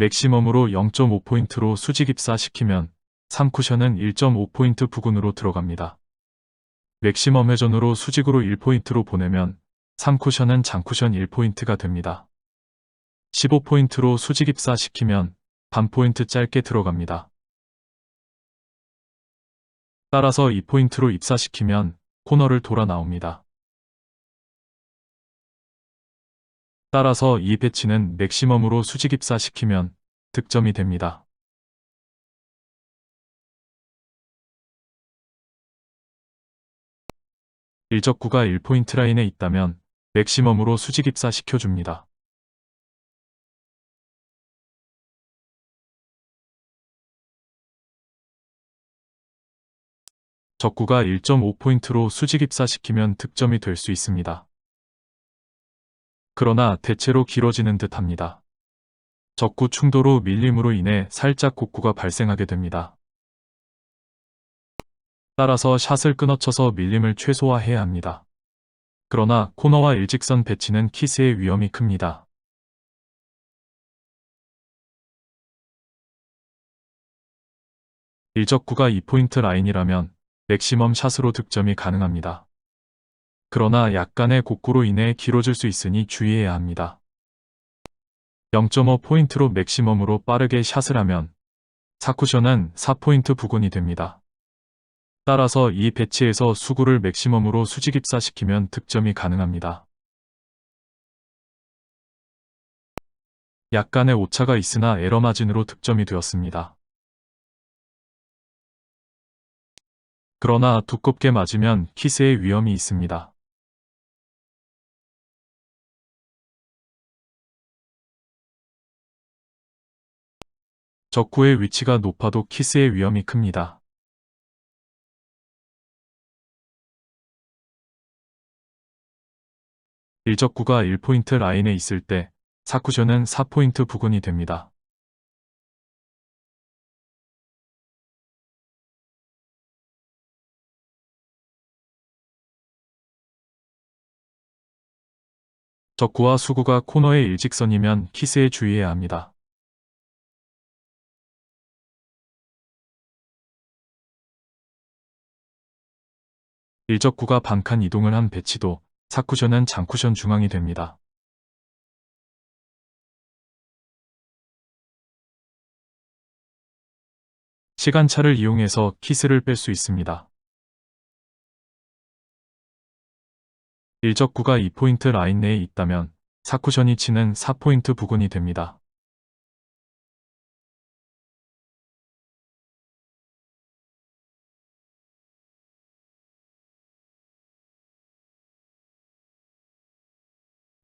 맥시멈으로 0.5포인트로 수직 입사시키면 3쿠션은 1.5포인트 부근으로 들어갑니다. 맥시멈 회전으로 수직으로 1포인트로 보내면 3쿠션은 장쿠션 1포인트가 됩니다. 15포인트로 수직 입사시키면 반포인트 짧게 들어갑니다. 따라서 2포인트로 입사시키면 코너를 돌아 나옵니다. 따라서 이 배치는 맥시멈으로 수직 입사시키면 득점이 됩니다. 일적구가 1포인트 라인에 있다면 맥시멈으로 수직 입사 시켜줍니다. 적구가 1.5포인트로 수직 입사시키면 득점이 될 수 있습니다. 그러나 대체로 길어지는 듯 합니다. 적구 충돌 후 밀림으로 인해 살짝 곡구가 발생하게 됩니다. 따라서 샷을 끊어쳐서 밀림을 최소화해야 합니다. 그러나 코너와 일직선 배치는 키스의 위험이 큽니다. 일적구가 2포인트 라인이라면 맥시멈 샷으로 득점이 가능합니다. 그러나 약간의 곡구로 인해 길어질 수 있으니 주의해야 합니다. 0.5포인트로 맥시멈으로 빠르게 샷을 하면 사쿠션은 4포인트 부근이 됩니다. 따라서 이 배치에서 수구를 맥시멈으로 수직 입사시키면 득점이 가능합니다. 약간의 오차가 있으나 에러 마진으로 득점이 되었습니다. 그러나 두껍게 맞으면 키스의 위험이 있습니다. 적구의 위치가 높아도 키스의 위험이 큽니다. 일적구가 1포인트 라인에 있을 때 사쿠션은 4포인트 부근이 됩니다. 적구와 수구가 코너의 일직선이면 키스에 주의해야 합니다. 일적구가 반칸 이동을 한 배치도 사쿠션은 장쿠션 중앙이 됩니다. 시간차를 이용해서 키스를 뺄 수 있습니다. 일적구가 2포인트 라인 내에 있다면 사쿠션이 치는 4포인트 부근이 됩니다.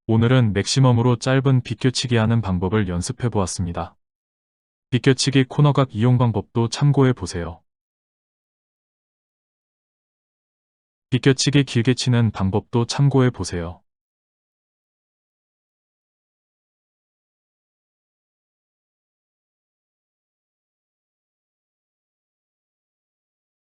오늘은 맥시멈으로 짧은 비껴치기 하는 방법을 연습해 보았습니다. 비껴치기 코너각 이용 방법도 참고해 보세요. 비껴치기 길게 치는 방법도 참고해 보세요.